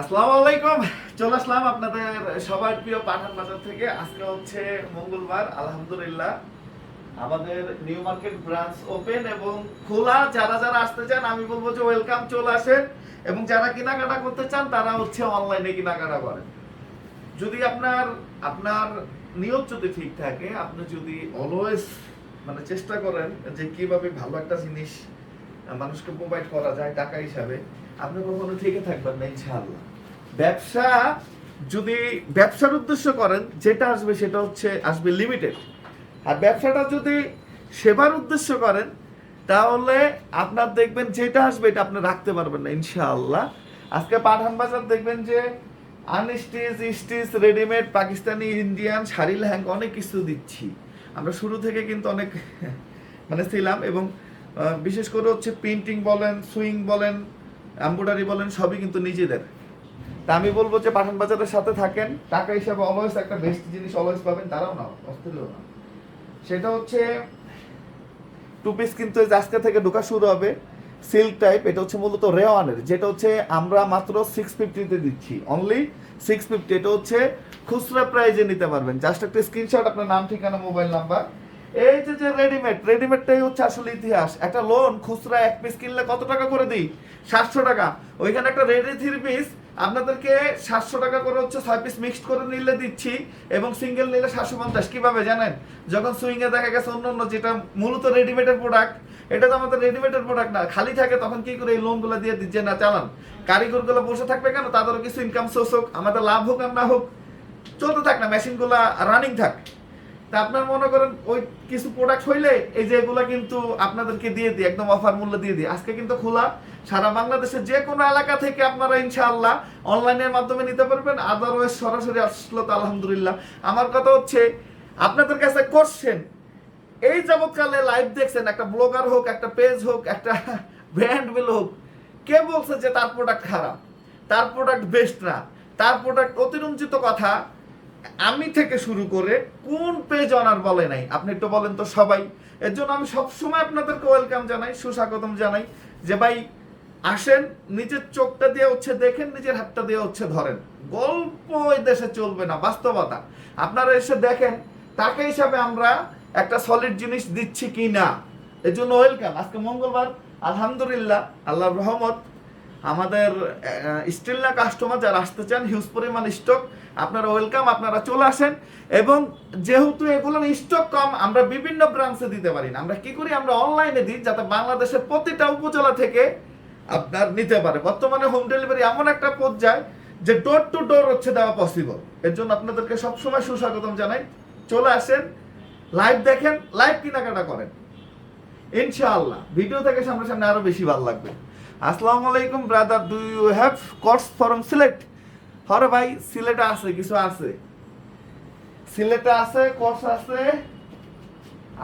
আসসালামু আলাইকুম। চলে আসলাম আপনাদের সবার প্রিয় পাঠান বাজার থেকে। আজকে হচ্ছে মঙ্গলবার, আলহামদুলিল্লাহ। আমাদের নিউ মার্কেট ব্রাঞ্চ ওপেন এবং খোলা। যারা যারা আসতে চান, আমি বলব যে ওয়েলকাম চলে আসেন। এবং যারা কেনাকাটা করতে চান, তারা হচ্ছে অনলাইনে কেনাকাটা করেন। যদি আপনার আপনার নিয়ত যদি ঠিক থাকে, আপনি যদি অলওয়েজ মানে চেষ্টা করেন যে কীভাবে ভালো একটা জিনিস মানুষকে প্রোভাইড করা যায় টাকা হিসাবে আপনি কখনো থেকে থাকবেন না, ইনশাআল্লাহ। ব্যবসা যদি ব্যবসার উদ্দেশ্য করেন, যেটা আসবে সেটা হচ্ছে, আসবে লিমিটেড আর ব্যবসাটা যদি সেবার উদ্দেশ্য করেন, তাহলে আপনার দেখবেন যেটা আসবে এটা আপনি রাখতে পারবেন না, ইনশাআল্লাহ। আজকে পাঠান বাজার দেখবেন যে unstitch stitch readymade Pakistani Indian sari, lehenga, অনেক কিছু দিচ্ছি। আমরা শুরু থেকে কিন্তু অনেক মানে ছিলাম এবং বিশেষ করে হচ্ছে প্রিন্টিং বলেন সুইং বলেন এম্ব্রয়ডারি বলেন, সবই কিন্তু নিজেদের। তা আমি বলব যে পাঠান বাজারের সাথে থাকেন, টাকা হিসাবে অলওয়েজ একটা বেস্ট জিনিস অলওয়েজ পাবেন, তারাও না অস্ট্রেলিয়াও না। সেটা হচ্ছে টু পিস কিন্তু আজকে থেকে ঢোকা শুরু হবে সিল্ক টাইপ এটা হচ্ছে মূলত রেওয়ানের, যেটা হচ্ছে আমরা মাত্র সিক্স ফিফটিতে দিচ্ছি অনলি সিক্স ফিফটি এটা হচ্ছে খুচরা প্রাইজে নিতে পারবেন। জাস্ট একটা স্ক্রিনশট আপনার নাম, ঠিকানা মোবাইল নাম্বার এই যে রেডিমেড রেডিমেডটাই হচ্ছে আসলে ইতিহাস। একটা লোন খুচরা এক পিস কিনলে কত টাকা করে দিই? সাতশো টাকা। ওইখানে একটা রেডি থ্রি পিস। আপনাদেরকে সাতশো টাকা করে হচ্ছে ছয় পিস মিক্সড করে নিলে দিচ্ছি এবং সিঙ্গেল নিলে সাতশো পঞ্চাশ। কীভাবে জানেন? যখন সুইংয়ে দেখা গেছে অন্য অন্য যেটা মূলত রেডিমেডের প্রোডাক্ট এটা তো আমাদের রেডিমেডের প্রোডাক্ট না। খালি থাকে তখন কি করে এই লোনগুলো দিয়ে দিচ্ছে না চালান? কারিগরগুলো বসে থাকবে কেন? তাদেরও কিছু ইনকাম সোর্স হোক, আমাদের লাভ হোক আর না হোক, চলতে থাক না মেশিনগুলো রানিং থাক। তা আপনার মনে করেন ওই কিছু প্রোডাক্ট হইলে এই যে এগুলা কিন্তু আপনাদেরকে দিয়ে দিই, একদম অফার মূল্য দিয়ে দিই। আজকে কিন্তু খোলা। সারা বাংলাদেশের যে কোনো এলাকা থেকে আপনারা ইনশাআল্লাহ অনলাইনের মাধ্যমে নিতে পারবেন। আদারওয়াইজ সরাসরি আসলো তো আলহামদুলিল্লাহ। আমার কথা হচ্ছে, আপনাদের কাছে করছেন এই যাবৎকালে লাইভ দেখছেন, একটা ব্লগার হোক, একটা পেজ হোক, একটা ব্র্যান্ড বিল হোক, কে বলছে যে তার প্রোডাক্ট খারাপ? তার প্রোডাক্ট বেস্ট না। তার প্রোডাক্ট অতিরঞ্জিত কথা। আমি থেকে শুরু করে কোন পেজ অনার বলে নাই? আপনি একটু বলেন তো সবাই। এর জন্য আমি সবসময় আপনাদেরকে ওয়েলকাম জানাই, সুস্বাগতম জানাই যে ভাই আসেন, নিজের চোখটা দিয়ে হচ্ছে দেখেন, নিজের হাতটা দিয়ে হচ্ছে ধরেন। গল্প এই দেশে চলবে না, বাস্তবতা। আপনারা এসে দেখেন টাকা হিসাবে আমরা একটা সলিড জিনিস দিচ্ছি কি না এর জন্য ওয়েলকাম আজকে মঙ্গলবার, আলহামদুলিল্লাহ, আল্লাহর রহমত আমাদের স্টিল না কাস্টমার যারা আসতে চান হিউজ পরিমাণ স্টক আপনারা ওয়েলকাম আপনারা চলে আসেন। এবং যেহেতু এগুলোর স্টক কম, আমরা বিভিন্ন ব্রাঞ্চে দিতে পারি না। আমরা কি করি? আমরা অনলাইনে দিই, যাতে বাংলাদেশের প্রতিটা উপজেলা থেকে আপনার নিতে পারে। বর্তমানে হোম ডেলিভারি এমন একটা পর্যায়ে যে ডোর টু ডোর হচ্ছে দেওয়া পসিবল এর জন্য আপনাদেরকে সবসময় সুস্বাগতম জানাই। চলে আসেন লাইভ দেখেন লাইভ কেনাকাটা করেন। ইনশাআল্লাহ ভিডিও থেকে সামনে সামনে আরও বেশি ভালো লাগবে। আসসালামু আলাইকুম brother do you have course from Sylhet হরে ভাই সিলেটে আছে, কিছু আছে। সিলেটে আছে কোর্স আছে।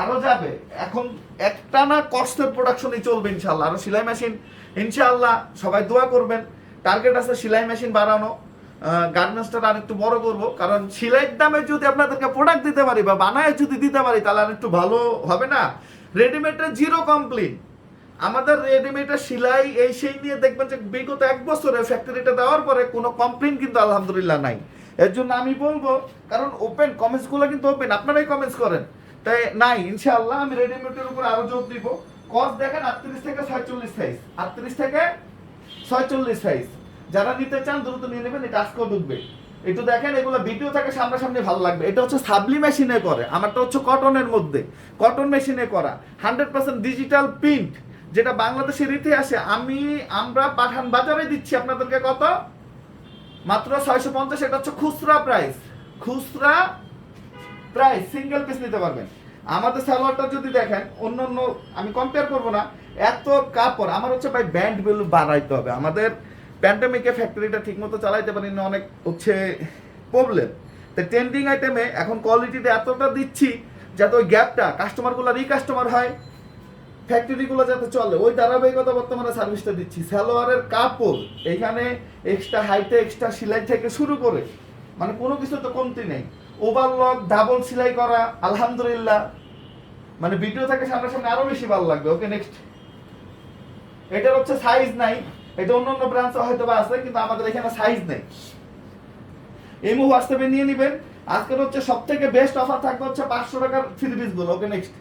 আরও যাবে। এখন একটা না কষ্টের প্রোডাকশনই চলবে ইনশাল্লাহ আরও সেলাই মেশিন ইনশাআল্লাহ সবাই দোয়া করবেন। টার্গেট আছে সেলাই মেশিন বাড়ানো। গার্মেন্টসটা আর একটু বড় করব। কারণ সেলাইয়ের দামে যদি আপনাদেরকে প্রোডাক্ট দিতে পারি বা বানায় যদি দিতে পারি, তাহলে আর একটু ভালো হবে না। রেডিমেডের জিরো কমপ্লেন আমাদের রেডিমেডের সেলাই, এই সেই নিয়ে দেখবেন যে বিগত এক বছরে ফ্যাক্টরিটা দেওয়ার পরে কোনো কমপ্লেন কিন্তু আলহামদুলিল্লাহ নাই। এর জন্য আমি বলব, কারণ ওপেন কমেন্টসগুলো কিন্তু ওপেন আপনারাই কমেন্টস করেন। তাই নাই, ইনশাআল্লাহ আমি রেডিমেডের উপর আরও জোর দিব। কস দেখেন আটত্রিশ থেকে ছয়চল্লিশ সাইজ আটত্রিশ থেকে ছয়চল্লিশ সাইজ যারা নিতে চান, দ্রুত নিয়ে নেবেন, এটা আজকেও ঢুকবে। একটু দেখেন, এগুলো ভিডিও থেকে সামনাসামনি ভালো লাগবে। এটা হচ্ছে সাবলি মেশিনে করে, আমারটা হচ্ছে কটনের মধ্যে। কটন মেশিনে করা। হান্ড্রেড পার্সেন্ট ডিজিটাল প্রিন্ট যেটা বাংলাদেশের ইতিহাসে আমি, আমরা পাঠান বাজারে দিচ্ছি। আপনাদেরকে কত? মাত্র ছয়শো পঞ্চাশ, এটা হচ্ছে খুচরা প্রাইস খুচরা প্রাইস সিঙ্গেল পিস নিতে পারবেন। আমাদের সালোয়ারটা যদি দেখেন, অন্য অন্য, আমি কম্পেয়ার করব না। এত কাপড়, আমার হচ্ছে ভাই ব্যান্ড বিল বাড়াইতে হবে। আমাদের প্যান্ডামিকে ফ্যাক্টরিটা ঠিকমতো চালাইতে পারি না অনেক হচ্ছে প্রবলেম তো ট্রেন্ডিং আইটেমে এখন কোয়ালিটিতে এতটা দিচ্ছি, যাতে ওই গ্যাপটা কাস্টমারগুলো রি কাস্টমার হয়। ফ্যাক্টরিগুলো যাতে চলে, ওই ধারাবাহিকতা বর্তমানে সার্ভিসটা দিচ্ছি। সালোয়ারের কাপড়, এখানে এক্সট্রা হাইটে এক্সট্রা সেলাই থেকে শুরু করে মানে কোনো কিছু তো কমতি নেই। ওভারলক ডাবল সেলাই করা, আলহামদুলিল্লাহ। মানে ভিডিও থেকে সামনে সামনে আরও বেশি ভালো লাগবে। ওকে নেক্সট এটার হচ্ছে সাইজ নাই। এটা অন্য অন্য ব্রাঞ্চে হয়তো বা আছে, কিন্তু আমাদের এখানে সাইজ নেই। এই মুভ হোয়াটসঅ্যাপে নিয়ে নেবেন। আজকের হচ্ছে সব থেকে বেস্ট অফার থাকবে হচ্ছে পাঁচশো টাকার থ্রি পিসগুলো। ওকে নেক্সট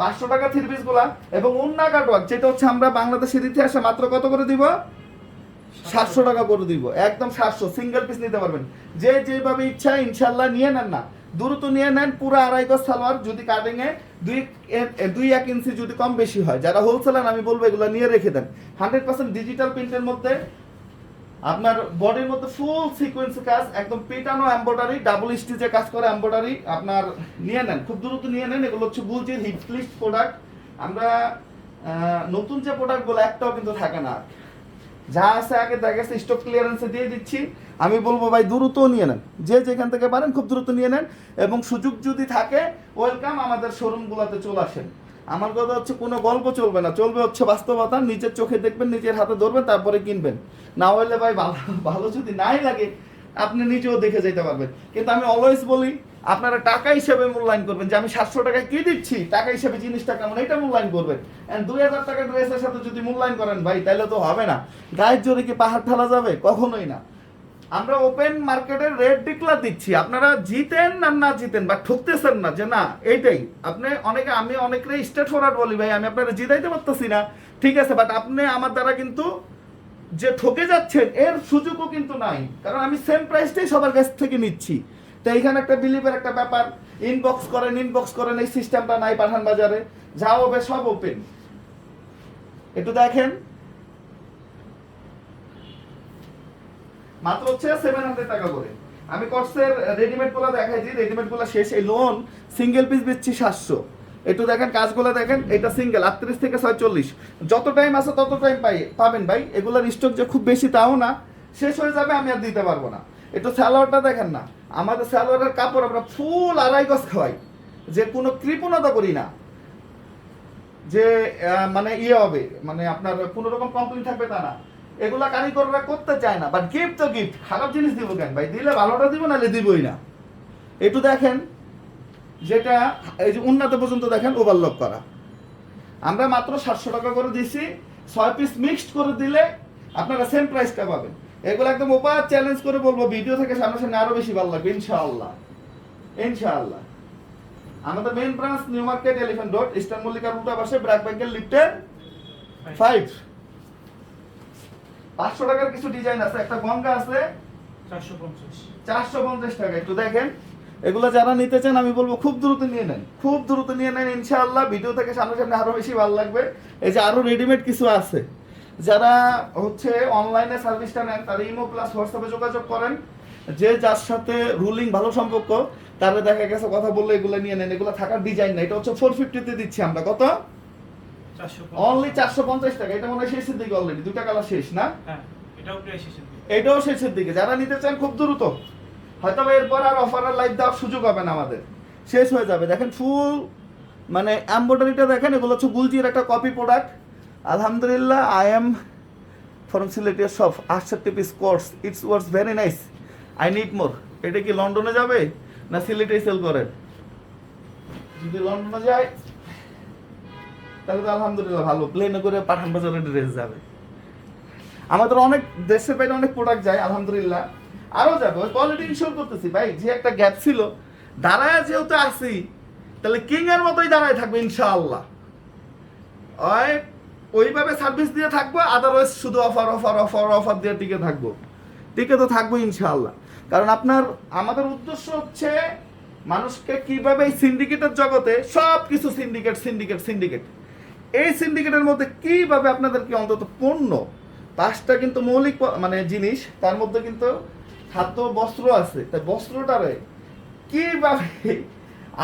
পাঁচশো টাকা থ্রি পিসগুলা এবং উন্না কাটওয়ার্ক যেটা হচ্ছে আমরা বাংলাদেশের ইতিহাসে মাত্র কত করে দিব? সাতশো টাকা করে দিব। একদম সাতশো সিঙ্গেল পিস নিতে পারবেন। যে যেভাবে ইচ্ছা ইনশাল্লাহ নিয়ে নেন না। দ্রুত নিয়ে নেন, পুরো আড়াই গজ সালোয়ার যদি কাটিং এ দুই দুই এক ইঞ্চি যদি কম বেশি হয়। যারা হোলসেলার আমি বলব এগুলো নিয়ে রেখে দেন। হান্ড্রেড পার্সেন্ট ডিজিটাল প্রিন্টের মধ্যে আপনার বডির মধ্যে ফুল সিকোয়েন্স কাজ, একদম পিটানো এম্বয়ডারি ডাবল স্টিচে কাজ করে এম্বয়ডারি আপনার নিয়ে নেন, খুব দ্রুত নিয়ে নেন, এগুলো হচ্ছে গুলজির হিট লিস্ট প্রোডাক্ট আমরা নতুন যে প্রোডাক্টগুলো একটাও কিন্তু থাকে না। যা আছে আগে দেখা গেছে স্টক ক্লিয়ারেন্সে দিয়ে দিচ্ছি। আমি বলব ভাই, দ্রুত নিয়ে নেন। যে যেখান থেকে পারেন, খুব দ্রুত নিয়ে নেন। এবং সুযোগ যদি থাকে ওয়েলকাম আমাদের শোরুমগুলোতে চলে আসেন। আমার কথা হচ্ছে কোনো গল্প চলবে না, চলবে হচ্ছে বাস্তবতা, নিজের চোখে দেখবেন, নিজের হাতে ধরবেন, তারপরে কিনবেন। না হলে ভাই, ভালো ভালো যদি নাই লাগে, আপনি নিজেও দেখে যেতে পারবেন। কিন্তু আমি অলওয়েজ বলি, আপনারা টাকা হিসেবে মূল্যায়ন করবেন। যে আমি সাতশো টাকায় কি দিচ্ছি? টাকা হিসেবে জিনিসটা কেমন? এটা মূল্যায়ন করবেন। এন্ড দুই হাজার টাকা ড্রেসের সাথে যদি মূল্যায়ন করেন ভাই তাহলে তো হবে না। গায়ের জোরে কি পাহাড় ঠেলা যাবে? কখনোই না। আমরা ওপেন মার্কেটের রেট ডিক্লার দিচ্ছি। আপনারা জিতেন আর না জিতেন বা ঠকতেছেন না যে না, এইটাই। আপনি অনেকে, আমি অনেকেই স্টেট ফরওয়ার্ড বলি, ভাই, আমি আপনারা জিতাইতে পারতেছি না। ঠিক আছে বাট আপনি আমার দ্বারা কিন্তু যে ঠকে যাচ্ছেন, এর সুযোগও কিন্তু নাই। কারণ আমি সেম প্রাইসটাই সবার কাছ থেকে নিচ্ছি। তো এইখানে একটা বিলিভের একটা ব্যাপার। ইনবক্স করেন ইনবক্স করেন, এই সিস্টেমটা নাই পাঠান বাজারে যা হবে সব ওপেন একটু দেখেন। মাত্র হচ্ছে সেভেন হান্ড্রেড টাকা করে। আমি কটসের রেডিমেডগুলো দেখাইছি রেডিমেডগুলা শেষ। এই লোন সিঙ্গেল পিস বেচছি সাতশো। একটু দেখেন, কাজগুলো দেখেন। এটা সিঙ্গেল আটত্রিশ থেকে ছয়চল্লিশ। যত টাইম আছে তত টাইম পাই পাবেন ভাই। এগুলোর স্টক যে খুব বেশি তাও না। শেষ হয়ে যাবে, আমি আর দিতে পারব না। একটু স্যালোয়ারটা দেখেন না। আমাদের স্যালোয়ারের কাপড় আমরা ফুল আড়াই গজ খাওয়াই। যে কোনো কৃপণতা করি না। যে মানে ইয়ে হবে। মানে আপনার কোনো রকম কমপ্লেন থাকবে তা না। এগুলা কারিগররা করতে চায় না বাট গিফট তো গিফট খারাপ জিনিস দিব কেন ভাই? দিলে ভালোটা দিব, নাহলে দিবই না। একটু দেখেন, যেটা, এই যে উন্নত পর্যন্ত দেখেন ওভারলক করা। আমরা মাত্র সাতশো টাকা করে দিছি, ছয় পিস মিক্সড করে দিলে আপনারা সেম প্রাইসটা পাবেন। এগুলো একদম ওপার চ্যালেঞ্জ করে বলব ভিডিও থেকে সামনাসামনি আরও বেশি ভালো লাগবে, ইনশাআল্লাহ। ইনশাআল্লাহ। আমাদের main branch New Market Elephant Road Eastern মল্লিকার উল্টা পাশে ব্র্যাক ব্যাংকের লিফটের ফাইভ পাঁচশো টাকার কিছু ডিজাইন আছে একটা গঙ্গা আছে। চারশো পঞ্চাশ। টাকা একটু দেখেন এগুলো যারা নিতে চান আমি বলব খুব দ্রুত নিয়ে নেন। খুব দ্রুত নিয়ে নেন ইনশাআল্লাহ। ভিডিও থেকে সামনে সামনে আরও বেশি ভালো লাগবে। এই যে আরও রেডিমেড কিছু আছে। যারা হচ্ছে অনলাইনে সার্ভিসটা নেন তারা ইমো প্লাস হোয়াটসঅ্যাপে যোগাযোগ করেন। যে যার সাথে রুলিং ভালো সম্পর্ক তারা দেখা গেছে কথা বললে এগুলো নিয়ে নেন। এগুলো থাকার ডিজাইন না এটা হচ্ছে ফোর ফিফটিতে দিচ্ছি আমরা। কত? অনলি চারশো পঞ্চাশ টাকা এটা মনে হয় শেষের দিকে অলরেডি দুটা কালার শেষ না? হ্যাঁ এটাও শেষের দিকে। যারা নিতে চান খুব দ্রুত। হয়তো এরপর আর অফার আর লাইভ দেওয়ার সুযোগ হবে না আমাদের। শেষ হয়ে যাবে দেখেন ফুল মানে এম্বয়ডারিটা দেখেন এগুলো হচ্ছে গুলজির একটা কপি প্রোডাক্ট আলহামদুলিল্লাহ আই এম ফ্রম সিলেটিয়ার শপ আটষট্টি piece course it's worth very nice I need more এটা কি লন্ডনে যাবে না সিলেটে সেল করেন? যদি লন্ডনে যায় তাহলে তো আলহামদুলিল্লাহ ভালো। প্লেনে করে পাঠান বাজারে ড্রেস যাবে। আমাদের অনেক দেশের বাইরে অনেক প্রোডাক্ট যায়, আলহামদুলিল্লাহ। আরও যাবে কোয়ালিটি ইনশোর করতেছি। ভাই, যে একটা গ্যাপ ছিল, দাঁড়ায় যেহেতু আসি তাহলে কিং এর মতোই দাঁড়ায় থাকবে ইনশাআল্লাহ। ওই, ওইভাবে সার্ভিস দিয়ে থাকব আদারওয়াইজ শুধু অফার অফার অফার অফার দিয়ে টিকে থাকব। টিকে তো থাকব ইনশাআল্লাহ। কারণ আপনার, আমাদের উদ্দেশ্য হচ্ছে মানুষকে কীভাবে এই সিন্ডিকেটের জগতে সব কিছু সিন্ডিকেট সিন্ডিকেট সিন্ডিকেট এই সিন্ডিকেটের মধ্যে কীভাবে আপনাদেরকে অন্তত পণ্য, পাঁচটা কিন্তু মৌলিক মানে জিনিস, তার মধ্যে কিন্তু খাদ্য, বস্ত্র আছে। তাই বস্ত্রটারে কীভাবে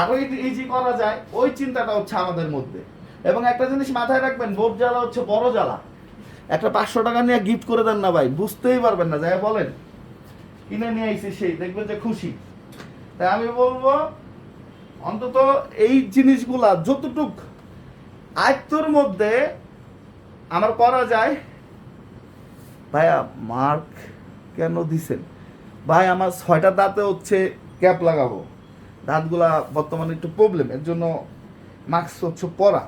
আরও ইজি করা যায়, ওই চিন্তাটা হচ্ছে আমাদের মধ্যে। এবং একটা জিনিস মাথায় রাখবেন বোট জ্বালা হচ্ছে বড় জ্বালা। একটা পাঁচশো টাকা নিয়ে গিফট করে দেন না ভাই, বুঝতেই পারবেন না, যাই বলেন। কিনে নিয়ে আইসি সেই, দেখবেন যে খুশি। তাই আমি বলব, অন্তত এই জিনিসগুলা যতটুক আয়ত্তর মধ্যে আমার করা যায় ভাইয়া মার্ক কেন দিছেন? ভাই, আমার ছয়টা দাঁতে হচ্ছে ক্যাপ লাগাবো। দাঁতগুলা বর্তমানে একটু প্রবলেম এর জন্য মাস্ক হচ্ছে পরা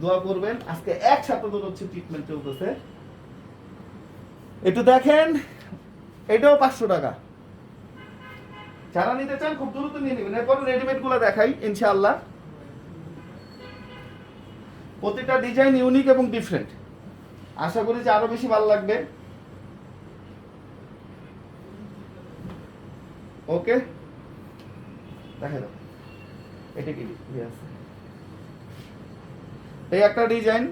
দোয়া করবেন, আজকে এক সপ্তাহ ধরে হচ্ছে ট্রিটমেন্ট চলতেছে। একটু দেখেন, এটাও পাঁচশো টাকা। যারা নিতে চান খুব দ্রুত নিয়ে নেবেন। এরপর রেডিমেডগুলো দেখাই, ইনশাআল্লাহ। প্রতিটা ডিজাইন ইউনিক এবং ডিফারেন্ট আশা করি যে আরও বেশি ভালো লাগবে। ওকে দেখা দাও এটা কি আছে? এই একটা ডিজাইন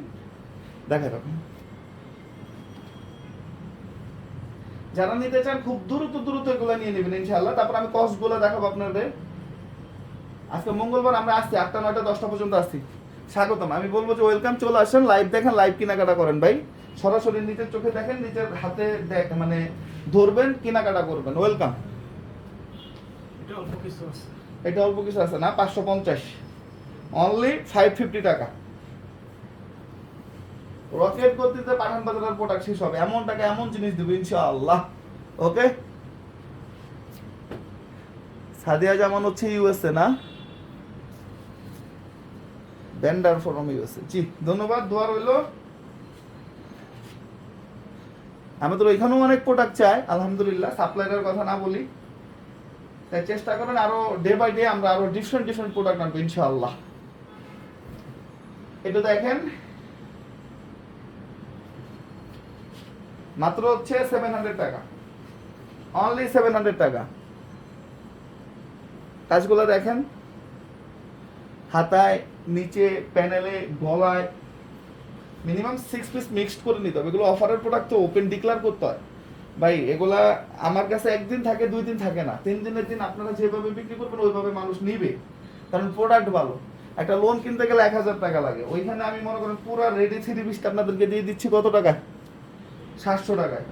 দেখা দাও যারা নিতে চান, খুব দ্রুত দ্রুত এগুলো নিয়ে নেবেন ইনশাআল্লাহ। তারপর আমি কস্টগুলো দেখাবো আপনাদের। আজকে মঙ্গলবার আমরা আসছি, আটটা, নয়টা, দশটা পর্যন্ত আসছি। স্বাগতম। আমি বলব যে ওয়েলকাম চলে আসেন লাইভ দেখেন লাইভ কেনাকাটা করেন ভাই। সরাসরি নিচের চোখে দেখেন নিচের হাতে দেখ মানে ধরবেন কেনাকাটা করবেন। ওয়েলকাম এটা অল্প কিছু আছে। এটা অল্প কিছু আছে না? পাঁচশো পঞ্চাশ। অনলি ফাইভ ফিফটি টাকা। রকেট গতিতে পাঠান বাজারের প্রোডাক্ট শেষ হবে। এমন টাকা এমন জিনিস দেবো ইনশাআল্লাহ। ওকে সাদিয়া জামান হচ্ছে ইউএসএ না? ব্যান্ডার ফরম ইউএসএ জি, ধন্যবাদ, দোয়া রইল। আমাদের ওইখানেও অনেক প্রোডাক্ট চাই, আলহামদুলিল্লাহ সাপ্লাইয়ের কথা না বলি। তাই চেষ্টা করেন আরও ডে বাই ডে আমরা আরও ডিফারেন্ট ডিফারেন্ট প্রোডাক্ট আনব, ইনশাআল্লাহ। এটা দেখেন। মাত্র হচ্ছে সেভেন হান্ড্রেড টাকা। অনলি সেভেন হান্ড্রেড টাকা। কাজগুলো দেখেন। হাতায় নিচে প্যানেলে গলায় মিনিমাম সিক্স পিস মিক্সড করে নিতে হবে। এগুলো অফারের প্রোডাক্ট তো ওপেন ডিক্লার করতে হয়। ভাই, এগুলা আমার কাছে একদিন থাকে, দুই দিন থাকে না। তিন দিনের দিন আপনারা যেভাবে বিক্রি করবেন, ওইভাবে মানুষ নিবে। কারণ প্রোডাক্ট ভালো। একটা লোন কিনতে গেলে এক হাজার টাকা লাগে। ওইখানে আমি মনে করেন পুরো রেডি থ্রি পিসটা আপনাদেরকে দিয়ে দিচ্ছি কত টাকা সাতশো টাকায়।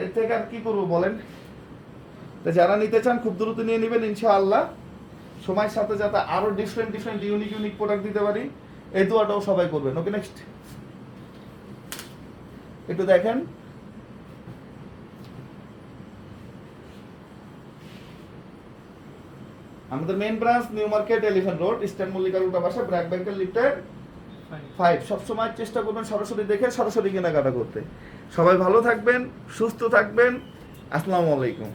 এর থেকে আর কি করব বলেন? তো যারা নিতে চান, খুব দ্রুত নিয়ে নেবেন, ইনশাআল্লাহ। সময়ের সাথে যাতে আরও different different unique unique product দিতে পারি। এই দোয়াটাও সবাই করবেন। ওকে নেক্সট একটু দেখেন। আমাদের main branch New Market Elephant Road Eastern মল্লিকার উল্টা পাশে ব্র্যাক ব্যাংকের লিফটের ফাইভ ফাইভ সবসময় চেষ্টা করবেন সরাসরি দেখে সরাসরি কেনাকাটা করতে। সবাই ভালো থাকবেন সুস্থ থাকবেন। আসসালামু আলাইকুম।